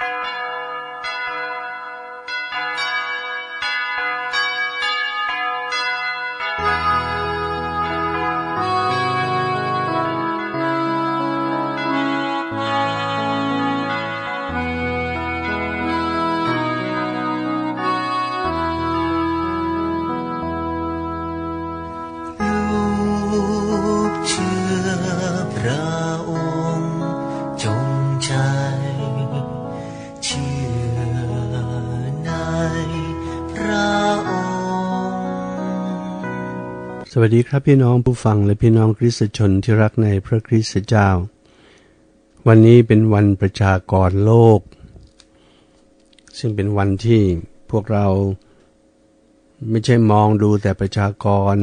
ลู วัสดีครับพี่น้องผู้ฟังและพี่น้องคริสตชนที่รักในพระคริสตเจ้า วันนี้เป็นวันประชากรโลก ซึ่งเป็นวันที่พวกเราไม่ใช่มองดูแต่ประชากร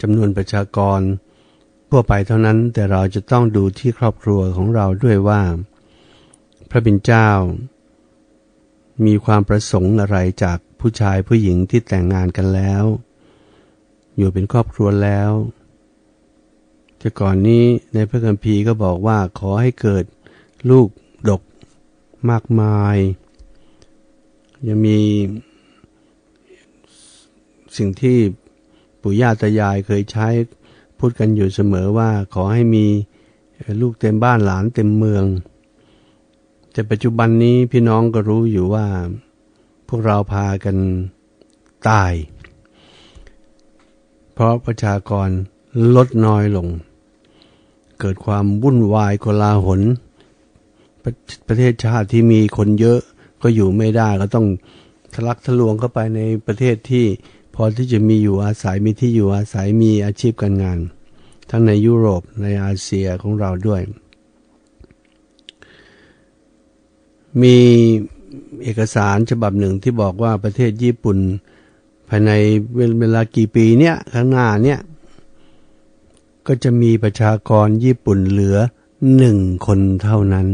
จำนวนประชากรทั่วไปเท่านั้นแต่เราจะต้องดูที่ครอบครัวของเราด้วยว่า พระบิดเจ้า มีความประสงค์อะไรจากผู้ชายผู้หญิงที่แต่งงานกันแล้ว อยู่เป็นครอบครัวแล้วแต่ก่อนนี้ในพระคัมภีร์ก็บอกว่าขอให้เกิดลูกดกมากมาย ยังมีสิ่งที่ปู่ย่าตายายเคยใช้พูดกันอยู่เสมอว่าขอให้มีลูกเต็มบ้านหลานเต็มเมือง แต่ปัจจุบันนี้พี่น้องก็รู้อยู่ว่า พวกเราพากันตาย ราะประชากรลดน้อยลง เกิดความวุ่นวายโกลาหลประประเทศชาติที่มีคนเยอะก็อยู่ไม่ได้ก็ต้องทะลักทะลวงเข้าไปในประเทศที่พอที่จะมีอยู่อาศัยมีที่อยู่อาศัยมีอาชีพการงาน ทั้งในยุโรปในอาเซียของเราด้วย มีเอกสารฉบับหนึ่งที่บอกว่าประเทศญี่ปุ่น ภายในเวลากี่ปีเนี้ยข้างหน้าเนี้ยก็จะมีประชากรญี่ปุ่นเหลือหนึ่งคนเท่านั้น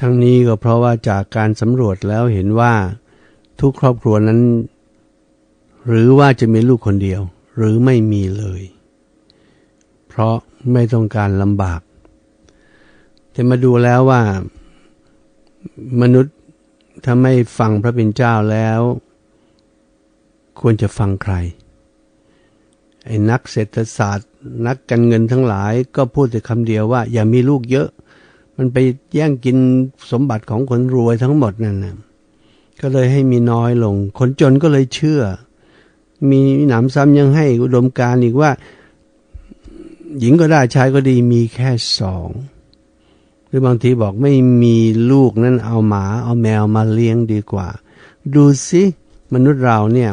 ทั้งนี้ก็เพราะว่าจากการสำรวจแล้วเห็นว่าทุกครอบครัวนั้น หรือว่าจะมีลูกคนเดียว หรือไม่มีเลย เพราะไม่ต้องการลำบาก แต่มาดูแล้วว่ามนุษย์ถ้าไม่ฟังพระเป็นเจ้าแล้ว ควรจะฟังใคร ไอ้นักเศรษฐศาสตร์ นักการเงินทั้งหลายก็พูดแต่คำเดียวว่า อย่ามีลูกเยอะ มันไปแย่งกินสมบัติของคนรวยทั้งหมดนั่นนะก็เลยให้มีน้อยลง คนจนก็เลยเชื่อ มีหนำซ้ำยังให้อุดมการอีกว่า หญิงก็ได้ชายก็ดีมีแค่สองหรือบางทีบอกไม่มีลูกนั่นเอาหมาเอาแมวมาเลี้ยงดีกว่า ดูสิมนุษย์เราเนี่ย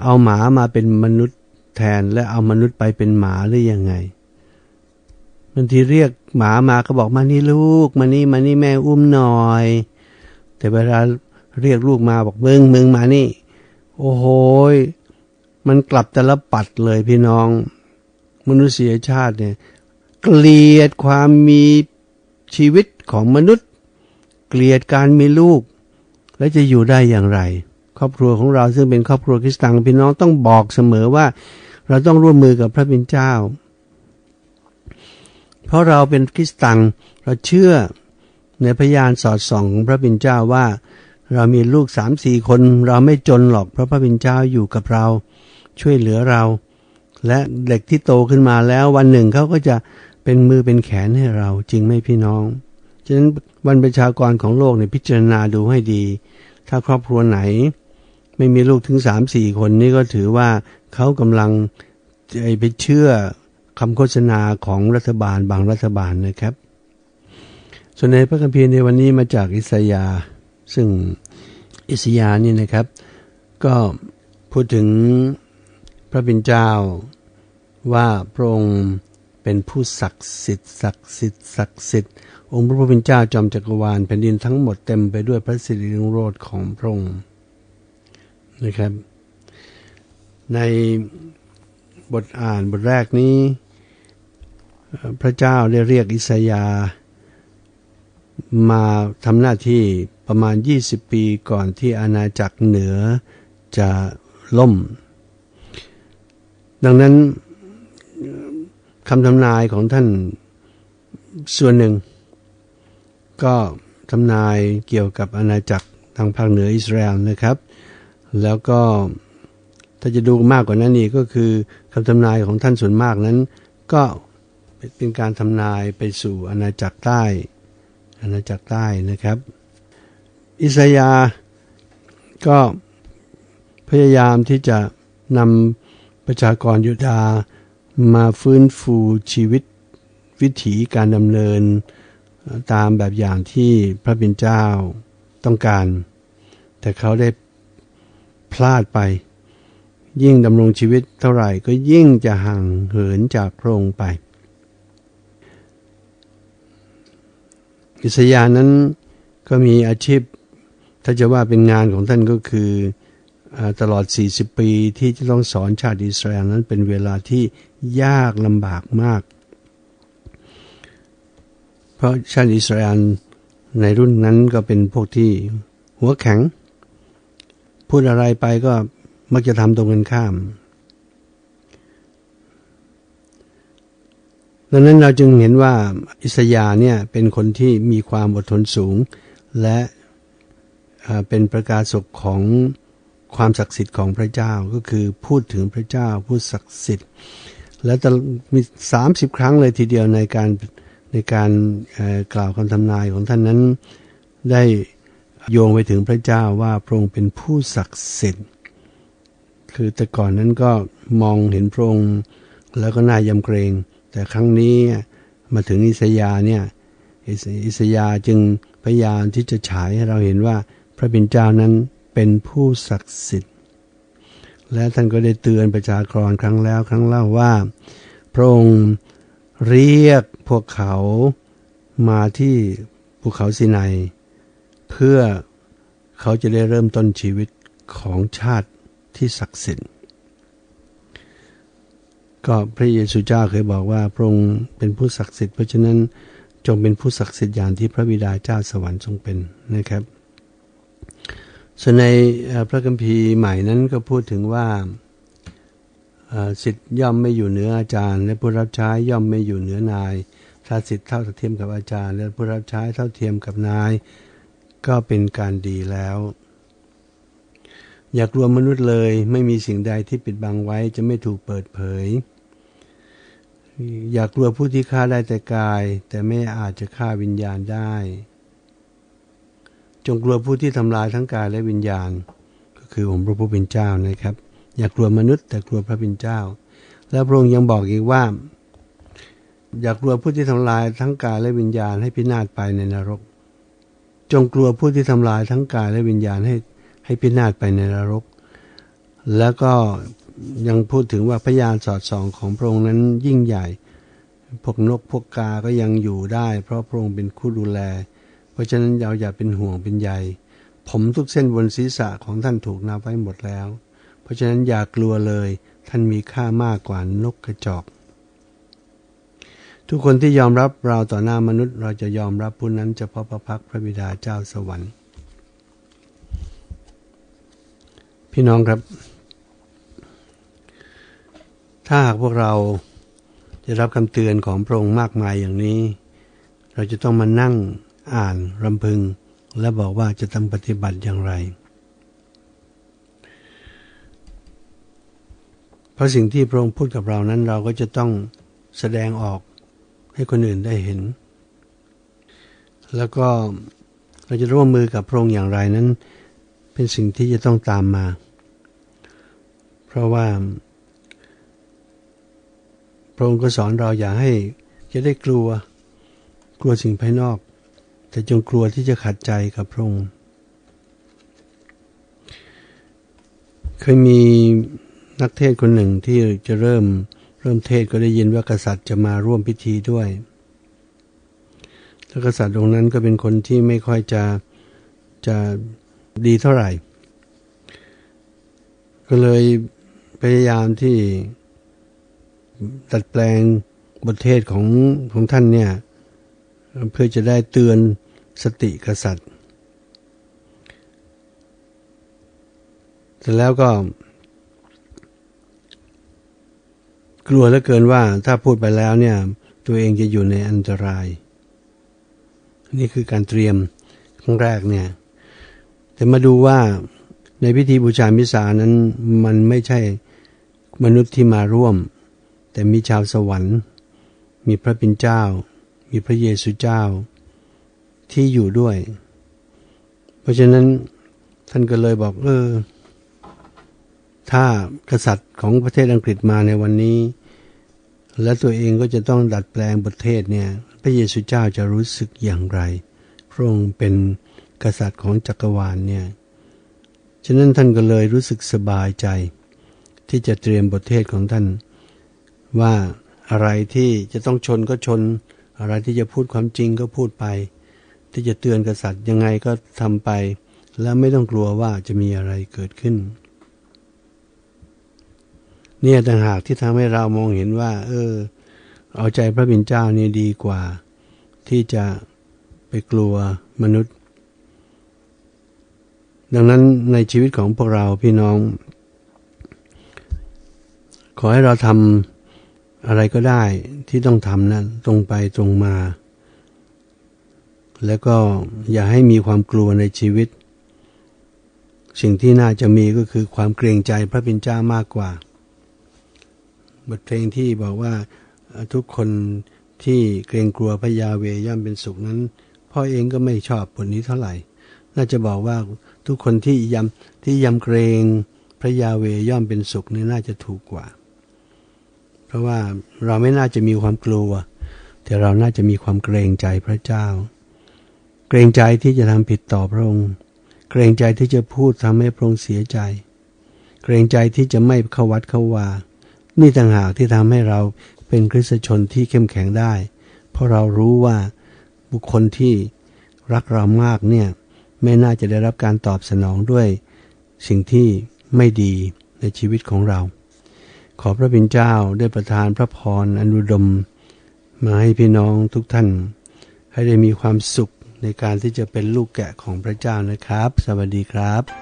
เอาหมามาเป็นมนุษย์แทนและเอามนุษย์ไปเป็นหมาหรือยังไงบางทีเรียกหมามาก็บอกมานี่ลูกมานี่มานี่แม่อุ้มหน่อย แต่เวลาเรียกลูกมาบอกมึงมึงมานี่ โอ้โหมันกลับแต่ละปัดเลยพี่น้อง มนุษยชาติเนี่ยเกลียดความมีชีวิตของมนุษย์ เกลียดการมีลูก แล้วจะอยู่ได้อย่างไร รอบครัวของเราซึ่งเป็นครอบครัวคริสตังพี่น้องต้องบอกเสมอว่า เราต้องร่วมมือกับพระเป็นเจ้า เพราะเราเป็นคริสตังเราเชื่อในพยานสอดส่องของพระเป็นเจ้าว่า เรามีลูกสามสี่คน เราไม่จนหรอกเพราะพระเป็นเจ้าอยู่กับเรา ช่วยเหลือเรา และเด็กที่โตขึ้นมาแล้ววันหนึ่งเขาก็จะเป็นมือเป็นแขนให้เราจริงไหมพี่น้องฉะนั้นวันประชากรของโลกเนี่ยพิจารณาดูให้ดี ถ้าครอบครัวไหน ไม่มีลูกถึงสามสี่คนนี่ก็ถือว่าเขากำลังไปเชื่อคำโฆษณาของรัฐบาลบางรัฐบาลนะครับ ส่วนในพระคัมภีร์ในวันนี้มาจากอิสยา ซึ่งอิสยานี่นะครับ ก็พูดถึงพระบิดเจ้าว่าพระองค์เป็นผู้ศักดิ์สิทธิ์ศักดิ์สิทธิ์ศักดิ์สิทธิ์องค์พระผู้เป็นเจ้าจอมจักรวาลแผ่นดินทั้งหมดเต็มไปด้วยพระสิริรุ่งโรจน์ของพระองค์ นะครับ ในบทอ่านบทแรกนี้ พระเจ้าได้เรียกอิสยาห์มาทำหน้าที่ประมาณ 20 ปีก่อนที่อาณาจักรเหนือจะล่ม ดังนั้นคำทำนายของท่านส่วนหนึ่ง ก็ทำนายเกี่ยวกับอาณาจักรทางภาคเหนืออิสราเอลนะครับ แล้วก็ถ้าจะดูมากกว่านั้นอีกก็คือคำทำนายของท่านส่วนมากนั้น ก็เป็นการทำนายไปสู่อาณาจักรใต้อาณาจักรใต้นะครับ อิสยาก็พยายามที่จะนำประชากรยูดาห์มาฟื้นฟูชีวิตวิถีการดำเนินตามแบบอย่างที่พระบิดาเจ้าต้องการ แต่เขาได้ พลาดไป ยิ่งดำรงชีวิตเท่าไหร่ก็ยิ่งจะห่างเหินจากพระองค์ไป อิสยานั้นก็มีอาชีพ ถ้าจะว่าเป็นงานของท่านก็คืออตลอด 40 ปีที่จะต้องสอนชาติอิสราเอลนั้นเป็นเวลาที่ยากลำบากมาก เพราะชาติอิสราเอลในรุ่นนั้นก็เป็นพวกที่หัวแข็ง พูดอะไรไปก็มักจะทำตรงกันข้าม ดังนั้นเราจึงเห็นว่าอิสยาเนี่ยเป็นคนที่มีความอดทนสูง และเป็นประกาศกของความศักดิ์สิทธิ์ของพระเจ้าก็คือพูดถึงพระเจ้าผู้ศักดิ์สิทธิ์ และมีสามสิบครั้งเลยทีเดียวในการในการกล่าวคำทำนายของท่านนั้นได้ โยงไปถึงพระเจ้าว่าพระองค์เป็นผู้ศักดิ์สิทธิ์ คือแต่ก่อนนั้นก็มองเห็นพระองค์แล้วก็น่ายำเกรง แต่ครั้งนี้มาถึงอิสยาเนี่ยอิสยาจึงพยายามที่จะฉายให้เราเห็นว่าพระบิดาเจ้านั้นเป็นผู้ศักดิ์สิทธิ์ และท่านก็ได้เตือนประชากรครั้งแล้วครั้งเล่าว่า พระองค์เรียกพวกเขามาที่ภูเขาสินัย เพื่อเขาจะได้เริ่มต้นชีวิตของชาติที่ศักดิ์สิทธิ์ก็พระเยซูเจ้าเคยบอกว่าพระองค์เป็นผู้ศักดิ์สิทธิ์เพราะฉะนั้นจงเป็นผู้ศักดิ์สิทธิ์อย่างที่พระบิดาเจ้าสวรรค์ทรงเป็นนะครับ ส่วนในพระคัมภีร์ใหม่นั้นก็พูดถึงว่าสิทธิ์ย่อมไม่อยู่เหนืออาจารย์ และผู้รับใช้ย่อมไม่อยู่เหนือนายถ้าสิทธิ์เท่าเทียมกับอาจารย์ และผู้รับใช้เท่าเทียมกับนาย ก็เป็นการดีแล้ว อย่ากลัวมนุษย์เลยไม่มีสิ่งใดที่ปิดบังไว้จะไม่ถูกเปิดเผย อย่ากลัวผู้ที่ฆ่าได้แต่กาย แต่ไม่อาจจะฆ่าวิญญาณได้ จงกลัวผู้ที่ทำลายทั้งกายและวิญญาณ ก็คือองค์พระผู้เป็นเจ้านะครับ อย่ากลัวมนุษย์ แต่กลัวพระเป็นเจ้า แล้วพระองค์ยังบอกอีกว่าอย่ากลัวผู้ที่ทำลายทั้งกายและวิญญาณให้พินาศไปในนรก จงกลัวผู้ที่ทำลายทั้งกายและวิญญาณให้ให้พินาศไปในนรก แล้วก็ยังพูดถึงว่าพยานสอดส่องของพระองค์นั้นยิ่งใหญ่ พวกนกพวกกา ก็ยังอยู่ได้ เพราะพระองค์เป็นผู้ดูแล เพราะฉะนั้นเราอย่าเป็นห่วงเป็นใย ผมทุกเส้นบนศีรษะของท่านถูกนับไว้หมดแล้ว เพราะฉะนั้นอย่ากลัวเลย ท่านมีค่ามากกว่านกกระจอก ทุกคนที่ยอมรับเราต่อหน้ามนุษย์ เราจะยอมรับผู้นั้นเฉพาะพระพักพระบิดาเจ้าสวรรค์ พี่น้องครับ ถ้าหากพวกเราจะรับคำเตือนของพระองค์มากมายอย่างนี้ เราจะต้องมานั่งอ่านรำพึง และบอกว่าจะต้องปฏิบัติอย่างไร เพราะสิ่งที่พระองค์พูดกับเรานั้นเราก็จะต้องแสดงออก ให้คนอื่นได้เห็น แล้วก็เราจะร่วมมือกับพระองค์อย่างไรนั้น เป็นสิ่งที่จะต้องตามมา เพราะว่า พระองค์ก็สอนเราอย่าให้จะได้กลัวกลัวสิ่งภายนอก แต่จงกลัวที่จะขัดใจกับพระองค์เคยมีนักเทศคนหนึ่งที่จะเริ่ม เริ่มเทศก็ได้ยินว่ากษัตริย์จะมาร่วมพิธีด้วยแล้วกษัตริย์องค์นั้นก็เป็นคนที่ไม่ค่อยจะจะดีเท่าไหร่ ก็เลยพยายามที่ดัดแปลงบทเทศของของท่านเนี่ย เพื่อจะได้เตือนสติกษัตริย์เสร็จแล้วก็ กลัวเหลือเกินว่าถ้าพูดไปแล้วเนี่ย ตัวเองจะอยู่ในอันตราย นี่คือการเตรียมครั้งแรกเนี่ย แต่มาดูว่าในพิธีบูชามิสานั้นมันไม่ใช่มนุษย์ที่มาร่วม แต่มีชาวสวรรค์ มีพระเป็นเจ้า มีพระเยซูเจ้า ที่อยู่ด้วย เพราะฉะนั้นท่านก็เลยบอก เออ ถ้ากษัตริย์ของประเทศอังกฤษมาในวันนี้ และตัวเองก็จะต้องดัดแปลงประเทศเนี่ยพระเยซูเจ้าจะรู้สึกอย่างไร พระองค์เป็นกษัตริย์ของจักรวาลเนี่ย ฉะนั้นท่านก็เลยรู้สึกสบายใจ ที่จะเตรียมบทเทศของท่าน ว่าอะไรที่จะต้องชนก็ชน อะไรที่จะพูดความจริงก็พูดไป ที่จะเตือนกษัตริย์ยังไงก็ทำไป แล้วไม่ต้องกลัวว่าจะมีอะไรเกิดขึ้น เนี่ยต่างหากที่ทำให้เรามองเห็นว่า เออ เอาใจพระบิดาเจ้านี่ดีกว่า ที่จะไปกลัวมนุษย์ ดังนั้นในชีวิตของพวกเราพี่น้อง ขอให้เราทำอะไรก็ได้ที่ต้องทำนั้นตรงไปตรงมา แล้วก็อย่าให้มีความกลัวในชีวิต สิ่งที่น่าจะมีก็คือความเกรงใจพระบิดาเจ้ามากกว่า บทเพลงที่บอกว่าทุกคนที่เกรงกลัวพระยาเวย่อมเป็นสุขนั้น พ่อเองก็ไม่ชอบบทนี้เท่าไหร่ น่าจะบอกว่าทุกคนที่ยำที่ยำเกรงพระยาเวย่อมเป็นสุขนี่น่าจะถูกกว่า เพราะว่าเราไม่น่าจะมีความกลัว แต่เราน่าจะมีความเกรงใจพระเจ้า เกรงใจที่จะทำผิดต่อพระองค์ เกรงใจที่จะพูดทำให้พระองค์เสียใจ เกรงใจที่จะไม่เข้าวัดเข้าวา นี่ต่างหากที่ทำให้เราเป็นคริสตชนที่เข้มแข็งได้ เพราะเรารู้ว่าบุคคลที่รักเรามากเนี่ยไม่น่าจะได้รับการตอบสนองด้วย สิ่งที่ไม่ดีในชีวิตของเรา ขอพระบิดาเจ้าได้ประทานพระพรอนุดม มาให้พี่น้องทุกท่าน ให้ได้มีความสุขในการที่จะเป็นลูกแกะของพระเจ้านะครับ สวัสดีครับ